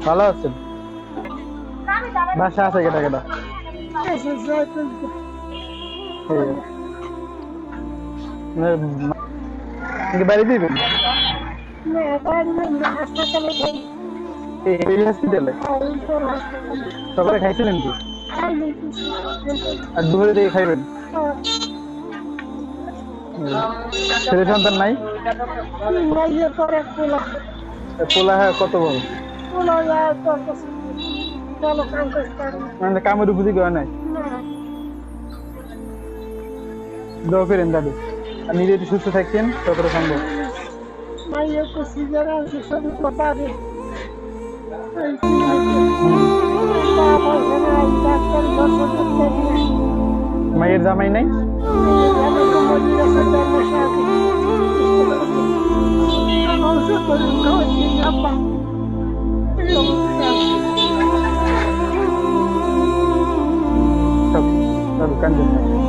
ভালো আছেন বাসা আছে কেটা কেটা বাড়ি দিবেন সকালে খাইছিলেন কি আর দুপুরে দিয়ে খাইবেন ছেলে সন্তান নাই পোলা হ্যাঁ কত বড় মানে কামের উপযোগী হয় নাই? দোয়া করেন দাদু। আর নিজে একটু সুস্থ থাকছেন ততটা সম্ভব। মায়ের জামাই নাই? সব দাদু কান্দেন না।